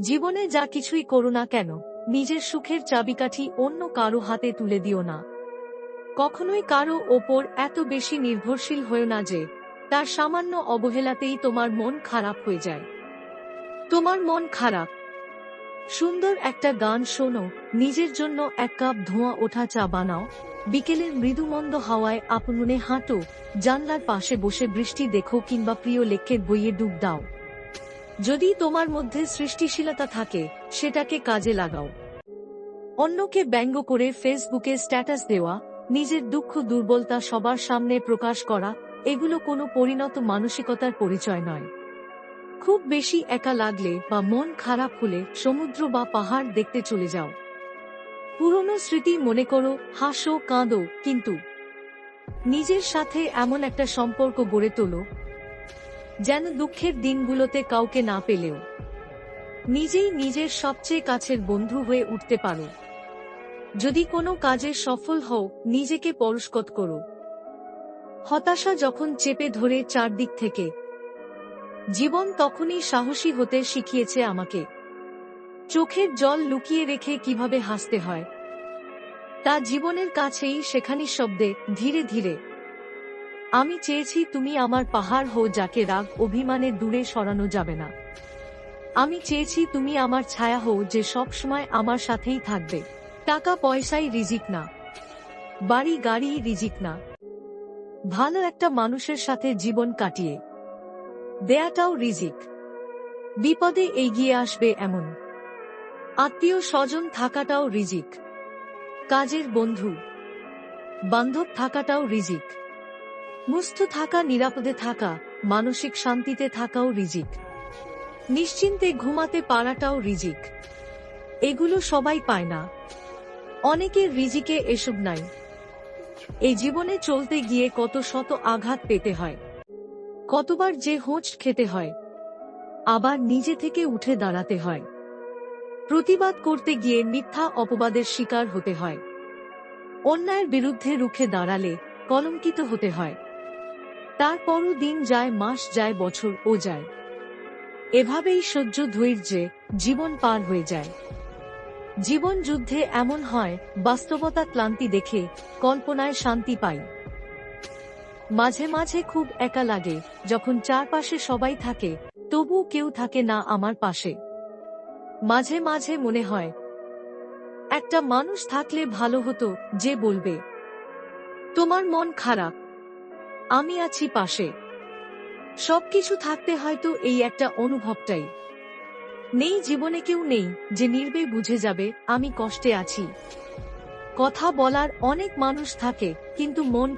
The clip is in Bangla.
জীবনে যা কিছুই করো না কেন, নিজের সুখের চাবিকাঠি অন্য কারও হাতে তুলে দিও না। কখনোই কারও ওপর এত বেশি নির্ভরশীল হয়েও না যে, তার সামান্য অবহেলাতেই তোমার মন খারাপ হয়ে যায়। তোমার মন খারাপ। সুন্দর একটা গান শোনো, নিজের জন্য এক কাপ ধোঁয়া ওঠা চা বানাও। বিকেলের মৃদুমন্দ হাওয়ায় আপনুনে হাঁটো, জানলার পাশে বসে বৃষ্টি দেখো কিংবা প্রিয় লেখের বইয়ে ডুব দাও। যদি তোমার মধ্যে সৃষ্টিশীলতা থাকে, সেটাকে কাজে লাগাও। অন্যকে ব্যঙ্গ করে ফেসবুকে স্ট্যাটাস দেওয়া, নিজের দুঃখ দুর্বলতা সবার সামনে প্রকাশ করা, এগুলো কোনো পরিণত মানসিকতার পরিচয় নয়। খুব বেশি একা লাগলে বা মন খারাপ হলে সমুদ্র বা পাহাড় দেখতে চলে যাও। পুরনো স্মৃতি মনে করো, হাসো, কাঁদো, কিন্তু নিজের সাথে এমন একটা সম্পর্ক গড়ে তোলো যেন দুঃখের দিনগুলোতে কাউকে না পেলেও। নিজেই নিজের সবচেয়ে কাছের বন্ধু হয়ে উঠতে পারো। যদি কোনো কাজে সফল হও, নিজেকে পরস্কত করো। হতাশা যখন চেপে ধরে চারদিক থেকে, জীবন তখনই সাহসী হতে শিখিয়েছে আমাকে। চোখের জল লুকিয়ে রেখে কীভাবে হাসতে হয়। তা জীবনের কাছেই সেখানি শব্দে ধীরে ধীরে আমি চেয়েছি তুমি আমার পাহাড় হো যাকে রাগ অভিমানে দূরে সরানো যাবে না। আমি চেয়েছি তুমি আমার ছায়া হো যে সবসময় আমার সাথেই থাকবে। টাকা পয়সাই রিজিক না। বাড়ি গাড়ি রিজিক না। ভালো একটা মানুষের সাথে জীবন কাটিয়ে। দেয়াটাও রিজিক। বিপদে এগিয়ে আসবে এমন। আত্মীয় স্বজন থাকাটাও রিজিক। কাজের বন্ধু। বান্ধব থাকাটাও রিজিক। মুস্থ থাকা, নিরাপদে থাকা, মানসিক শান্তিতে থাকাও রিজিক। নিশ্চিন্তে ঘুমাতে পারাটাও রিজিক। এগুলো সবাই পায় না। অনেকের রিজিকে এসব নাই। এই জীবনে চলতে গিয়ে কত শত আঘাত পেতে হয়। কতবার যে হোঁচ খেতে হয়, আবার নিজে থেকে উঠে দাঁড়াতে হয়। প্রতিবাদ করতে গিয়ে মিথ্যা অপবাদের শিকার হতে হয়। অন্যায়ের বিরুদ্ধে রুখে দাঁড়ালে কলঙ্কিত হতে হয়। তারপরও দিন যায়, মাস যায় বছর ও যায়। এভাবেই সহ্য, ধৈর্যে জীবন পার হয়ে যায়। জীবন যুদ্ধে এমন হয়, বাস্তবতা ক্লান্তি দেখে, কল্পনায় শান্তি পাই। মাঝে মাঝে খুব একা লাগে, যখন চারপাশে সবাই থাকে তবু কেউ থাকে না আমার পাশে। মাঝে মাঝে মনে হয়, একটা মানুষ থাকলে ভালো হতো, যে বলবে, তোমার মন খারাপ। আমি আছি পাশে। সবকিছু থাকতে হয়তো এই একটা অনুভবটাই। নেই, জীবনে কেউ নেই, যে নির্বে বুঝে যাবে, আমি কষ্টে আছি। কথা বলার অনেক মানুষ থাকে, কিন্তু মন